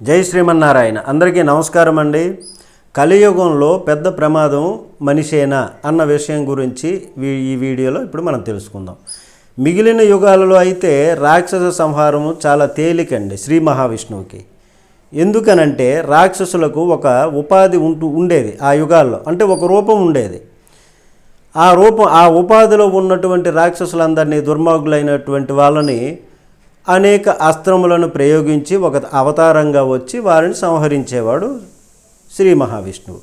జై శ్రీమన్నారాయణ. అందరికీ నమస్కారం అండి. కలియుగంలో పెద్ద ప్రమాదం మనిషేనా అన్న విషయం గురించి ఈ వీడియోలో ఇప్పుడు మనం తెలుసుకుందాం. మిగిలిన యుగాలలో అయితే రాక్షస సంహారము చాలా తేలికండి శ్రీ మహావిష్ణువుకి. ఎందుకనంటే రాక్షసులకు ఒక ఉపాధి ఉంటూ ఉండేది ఆ యుగాల్లో అంటే ఒక రూపం ఉండేది. ఆ రూపం ఆ ఉపాధిలో ఉన్నటువంటి రాక్షసులందరినీ దుర్మార్గులైనటువంటి వాళ్ళని అనేక అస్త్రములను ప్రయోగించి ఒక అవతారంగా వచ్చి వారిని సంహరించేవాడు శ్రీ మహావిష్ణువు.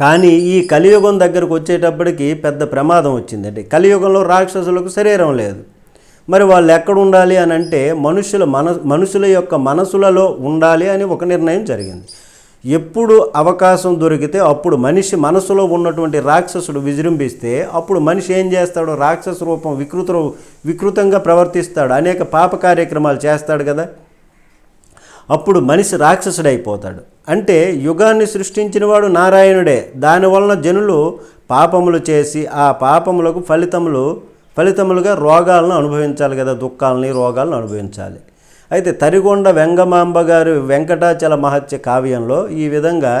కానీ ఈ కలియుగం దగ్గరకు వచ్చేటప్పటికి పెద్ద ప్రమాదం వచ్చిందండి. కలియుగంలో రాక్షసులకు శరీరం లేదు. మరి వాళ్ళు ఎక్కడ ఉండాలి అని అంటే మనుషుల మన మనుషుల యొక్క మనసులలో ఉండాలి అని ఒక నిర్ణయం జరిగింది. ఎప్పుడు అవకాశం దొరికితే అప్పుడు మనిషి మనసులో ఉన్నటువంటి రాక్షసుడు విజృంభిస్తే అప్పుడు మనిషి ఏం చేస్తాడు? రాక్షస రూపం వికృత రూ- వికృతంగా ప్రవర్తిస్తాడు. అనేక పాప కార్యక్రమాలు చేస్తాడు కదా. అప్పుడు మనిషి రాక్షసుడైపోతాడు. అంటే యుగాన్ని సృష్టించినవాడు నారాయణుడే. దానివలన జనులు పాపములు చేసి ఆ పాపములకు ఫలితములు ఫలితములుగా రోగాలను అనుభవించాలి కదా. దుఃఖాలని రోగాలను అనుభవించాలి. అయితే తరిగొండ వెంగమాంబ గారు వెంకటాచల మహత్య కావ్యంలో ఈ విధంగా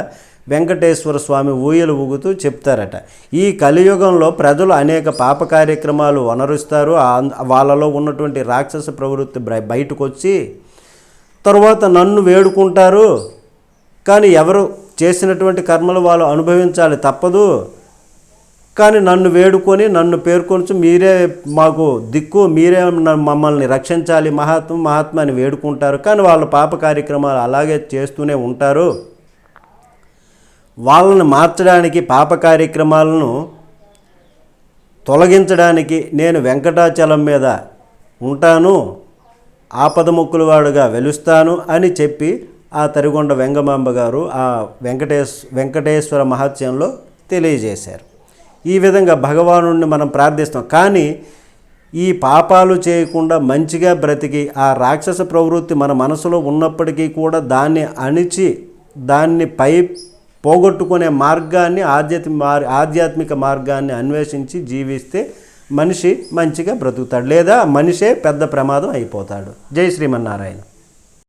వెంకటేశ్వర స్వామి ఊయలు ఊగుతూ చెప్తారట. ఈ కలియుగంలో ప్రజలు అనేక పాప కార్యక్రమాలు వనరుస్తారు. వాళ్ళలో ఉన్నటువంటి రాక్షస ప్రవృత్తి బయటకు వచ్చి తర్వాత నన్ను వేడుకుంటారు. కానీ ఎవరు చేసినటువంటి కర్మలు వాళ్ళు అనుభవించాలి తప్పదు. కానీ నన్ను వేడుకొని నన్ను పేర్కొనచ్చు మీరే మాకు దిక్కు మీరే మమ్మల్ని రక్షించాలి మహాత్మ మహాత్మ అని వేడుకుంటారు. కానీ వాళ్ళ పాప కార్యక్రమాలు అలాగే చేస్తూనే ఉంటారు. వాళ్ళని మార్చడానికి పాప కార్యక్రమాలను తొలగించడానికి నేను వెంకటాచలం మీద ఉంటాను ఆపదముక్కుల వాడుగా వెలుస్తాను అని చెప్పి ఆ తరిగొండ వెంగమాంబ గారు ఆ వెంకటేశ్ వెంకటేశ్వర మహత్యంలో తెలియజేశారు. ఈ విధంగా భగవానుడిని మనం ప్రార్థిస్తాం. కానీ ఈ పాపాలు చేయకుండా మంచిగా బ్రతికి ఆ రాక్షస ప్రవృత్తి మన మనసులో ఉన్నప్పటికీ కూడా దాన్ని అణిచి దాన్ని పై పోగొట్టుకునే మార్గాన్ని ఆధ్యాత్మిక మార్ ఆధ్యాత్మిక మార్గాన్ని అన్వేషించి జీవిస్తే మనిషి మంచిగా బ్రతుకుతాడు. లేదా మనిషే పెద్ద ప్రమాదం అయిపోతాడు. జై శ్రీమన్నారాయణ.